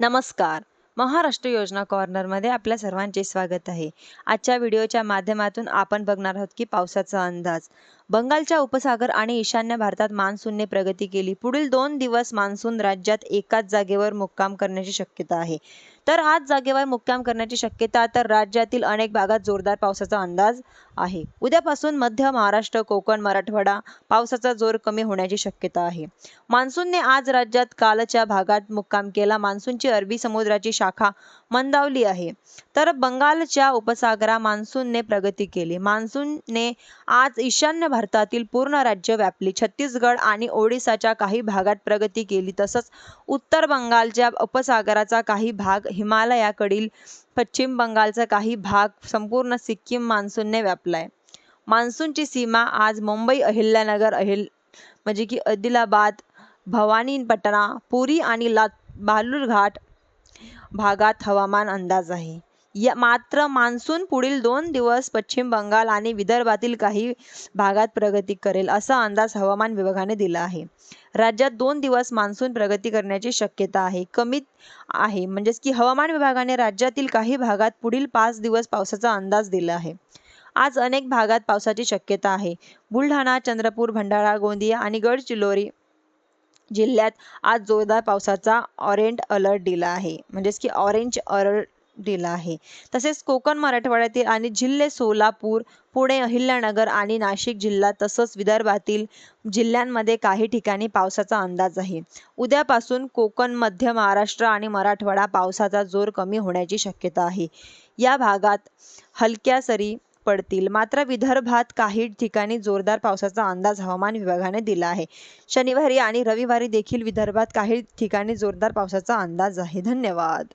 नमस्कार. महाराष्ट्र योजना कॉर्नरमध्ये आपल्या सर्वांचे स्वागत आहे. आजच्या व्हिडिओच्या माध्यमातून आपण बघणार आहोत की पावसाचा अंदाज. बंगालच्या उपसागर आणि ईशान्य भारतात मान्सूनने प्रगती केली. पुढील दोन दिवस मान्सून राज्यात एकाच जागेवर मुक्काम करण्याची शक्यता आहे. तर आज जागेवर मुक्काम करण्याची शक्यता तर राज्यातील अनेक भागात जोरदार पावसाचा अंदाज आहे. उद्यापासून मध्य महाराष्ट्र कोकण मराठवाडा पावसाचा जोर कमी होण्याची शक्यता आहे. मान्सूनने आज राज्यात कालच्या भागात मुक्काम केला. मान्सूनची अरबी समुद्राची शाखा मंदावली आहे. तर बंगालच्या उपसागरा मान्सूनने प्रगती केली. मान्सूनने आज ईशान्य भारतातील पूर्ण राज्य व्यापली. छत्तीसगड आणि ओडिसाच्या काही भागात प्रगती केली. तसंच उत्तर बंगालच्या उपसागराचा काही भाग हिमालयाकडील पश्चिम बंगालचा काही भाग संपूर्ण सिक्कीम मान्सूनने व्यापलाय. मान्सूनची सीमा आज मुंबई अहिल्यानगर अहिल म्हणजे की आदिलाबाद भवानीपटना पुरी आणि ला बालुरघाट भागात हवामान अंदाज आहे. या मात्र मान्सून पुढील दोन दिवस पश्चिम बंगाल आणि विदर्भातील काही भागात प्रगती करेल असा अंदाज हवामान विभागाने दिला आहे. राज्यात दोन दिवस मान्सून प्रगती करण्याची शक्यता आहे कमीत आहे. म्हणजेच की हवामान विभागाने राज्यातील काही भागात पुढील पाच दिवस पावसाचा अंदाज दिला आहे. आज अनेक भागात पावसाची शक्यता आहे. बुलढाणा चंद्रपूर भंडारा गोंदिया आणि गडचिरोली जिल्ह्यात आज जोरदार पावसाचा ऑरेंज अलर्ट दिला आहे. म्हणजेच की ऑरेंज अलर्ट दिला आहे. तसेच कोकण मराठवाड्यातील आणि जिल्हे सोलापूर पुणे अहिल्यानगर आणि नाशिक जिल्हा तसंच विदर्भातील जिल्ह्यांमध्ये काही ठिकाणी पावसाचा अंदाज आहे. उद्यापासून कोकण मध्य महाराष्ट्र आणि मराठवाडा पावसाचा जोर कमी होण्याची शक्यता आहे. या भागात हलक्या सरी पडतील. मात्र विदर्भात काही ठिकाणी जोरदार पावसाचा अंदाज हवामान विभागाने दिला आहे. शनिवारी आणि रविवारी देखील विदर्भात काही ठिकाणी जोरदार पावसाचा अंदाज आहे. धन्यवाद.